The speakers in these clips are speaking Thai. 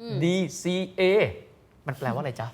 อืม DCA มันแปลว่าอะไรจ๊ะ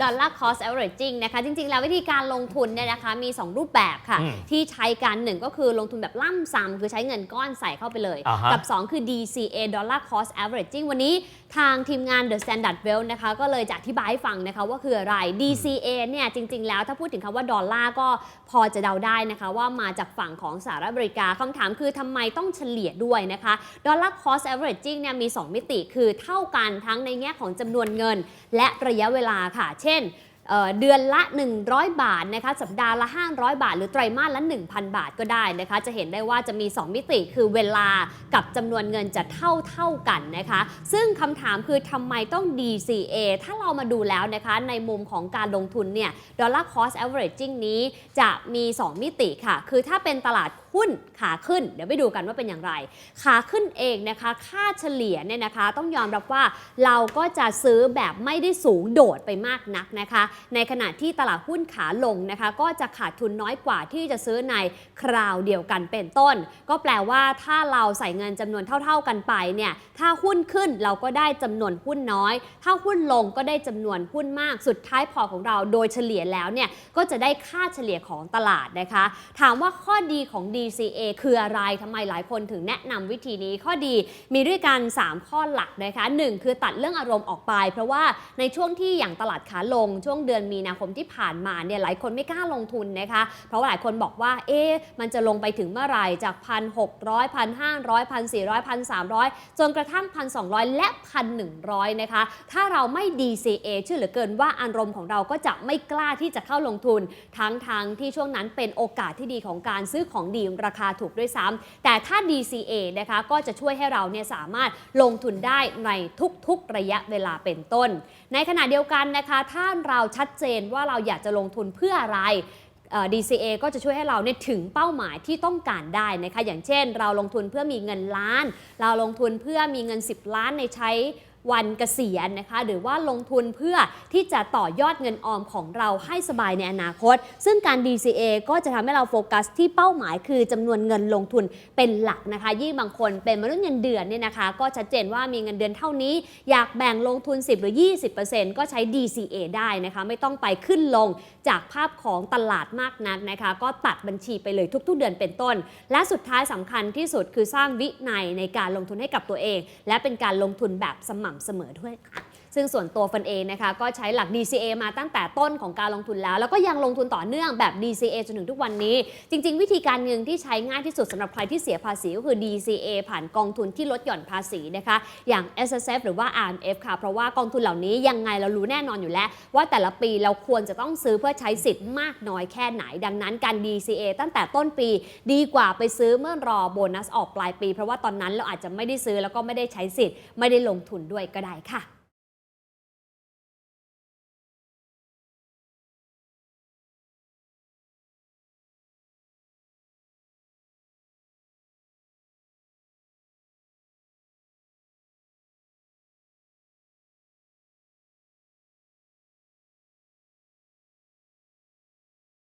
ดอลลาร์คอส averaging นะคะจริง ๆ แล้ววิธีการลงทุนเนี่ยนะคะมี 2 รูปแบบค่ะอืมที่ใช้กันหนึ่งก็คือลงทุนแบบล่ำซ้ำคือใช้เงินก้อนใส่เข้าไปเลยอ่าฮะกับ 2 คือ DCA Dollar Cost Averaging วันนี้ทางทีมงาน The Standard Well นะคะก็เลยจะอธิบายให้ฟังนะคะว่าคืออะไร DCA เนี่ยจริง ๆ แล้วถ้าพูดถึงคำว่าดอลลาร์ก็พอจะเดาได้นะคะว่ามาจากฝั่งของสหรัฐอเมริกาคำถามคือทำไมต้องเฉลี่ยด้วยนะคะ Dollar Cost Averaging เนี่ยมี 2 มิติคือเท่ากันทั้งในแง่ของจำนวนเงิน และระยะเวลาค่ะเช่นเอ่อเดือนละ 100 บาทนะคะสัปดาห์ละ 500 บาท หรือไตรมาสละ 1,000 บาทก็ได้นะคะ จะเห็นได้ว่าจะมี 2 มิติคือเวลากับจำนวนเงินจะเท่าเท่ากันนะคะ ซึ่งคำถามคือทำไมต้อง DCA ถ้าเรามาดูแล้วนะคะในมุมของการลงทุนเนี่ย dollar cost averaging นี้จะมี 2 มิติค่ะ คือถ้าเป็นตลาดหุ้นขาขึ้น เดี๋ยวไปดูกันว่าเป็นอย่างไร ขาขึ้นเองนะคะ ค่าเฉลี่ยเนี่ยนะคะ ต้องยอมรับว่าเราก็จะซื้อแบบไม่ได้สูงโดดไปมากนักนะคะ ในขณะที่ตลาดหุ้นขาลงนะคะ ก็จะขาดทุนน้อยกว่าที่จะซื้อในคราวเดียวกันเป็นต้น ก็แปลว่าถ้าเราใส่เงินจำนวนเท่า ๆกันไปเนี่ยถ้าหุ้นขึ้นเราก็ได้จำนวนหุ้นน้อย ถ้าหุ้นลงก็ได้จำนวนหุ้นมากสุดท้ายพอของเราโดยเฉลี่ยแล้วเนี่ยก็จะได้ค่าเฉลี่ยของตลาดนะคะ ถามว่าข้อดีของ DCA คืออะไรทำไมหลายคนถึงแนะนำวิธีนี้ข้อดีมีด้วยกัน 3 ข้อหลักนะคะหนึ่งคือตัดเรื่องอารมณ์ออกไป เพราะว่าในช่วงที่อย่างตลาดขาลงช่วงเดือนมีนาคมที่ผ่านมาเนี่ยหลายคนไม่กล้าลงทุนนะคะ เพราะว่าหลายคนบอกว่าเอ๊ะมันจะลงไปถึงเมื่อไหร่จากพันหกร้อยพันห้าร้อยพันสี่ร้อยพันสามร้อยจนกระทั่งพันสองร้อยและพันหนึ่งร้อยนะคะถ้าเราไม่ DCA เชื่อเหลือเกินว่าอารมณ์ของเราก็จะไม่กล้าที่จะเข้าลงทุน ทั้งทางที่ช่วงนั้นเป็นโอกาสที่ดีของการซื้อของดีราคาถูกด้วยซ้ำแต่ถ้า DCA นะคะก็จะช่วยให้เราเนี่ยสามารถลงทุนได้ในทุกๆระยะเวลาเป็นต้น ในขณะเดียวกันนะคะ ถ้าเราชัดเจนว่าเราอยากจะลงทุนเพื่ออะไร DCA ก็จะช่วยให้เราเนี่ยถึงเป้าหมายที่ต้องการได้นะคะ อย่างเช่น เราลงทุนเพื่อมีเงินล้าน เราลงทุนเพื่อมีเงิน 10 ล้านในใช้ วันเกษียณนะคะ หรือว่าลงทุนเพื่อที่จะต่อยอดเงินออมของเราให้สบายในอนาคต ซึ่งการ DCA ก็จะทำให้เราโฟกัสที่เป้าหมายคือจำนวนเงินลงทุนเป็นหลักนะคะ ยิ่งบางคนเป็นมนุษย์เงินเดือนเนี่ยนะคะ ก็ชัดเจนว่ามีเงินเดือนเท่านี้ อยากแบ่งลงทุน 10 หรือ 20%ก็ใช้ DCA ได้นะคะ ไม่ต้องไปขึ้นลงจากภาพของตลาดมากนักนะคะ ก็ตัดบัญชีไปเลยทุก ๆ เดือนเป็นต้น และสุดท้ายสำคัญที่สุดคือสร้างวินัยในการลงทุนให้กับตัวเอง และเป็นการลงทุนแบบสม่ำเสมอด้วยค่ะ ซึ่งส่วนตัวฟันเองนะคะก็ใช้หลัก DCA มาตั้งแต่ต้นของการลงทุนแล้ว แล้วก็ยังลงทุนต่อเนื่องแบบ DCA จนถึงทุกวันนี้ จริง ๆ วิธีการเงินที่ใช้ง่ายที่สุดสำหรับใครที่เสียภาษีก็คือ DCA ผ่านกองทุนที่ลดหย่อนภาษีนะคะอย่าง S S F หรือว่า R M F ค่ะ เพราะว่ากองทุนเหล่านี้ยังไงเรารู้แน่นอนอยู่แล้ว ว่าแต่ละปีเราควรจะต้องซื้อเพื่อใช้สิทธิ์มากน้อยแค่ไหน ดังนั้นการ DCA ตั้งแต่ต้นปีดีกว่าไปซื้อเมื่อรอโบนัสออกปลายปี เพราะว่าตอนนั้นเราอาจจะไม่ได้ซื้อแล้วก็ไม่ได้ใช้สิทธิ์ไม่ได้ลงทุนด้วยก็ได้ค่ะ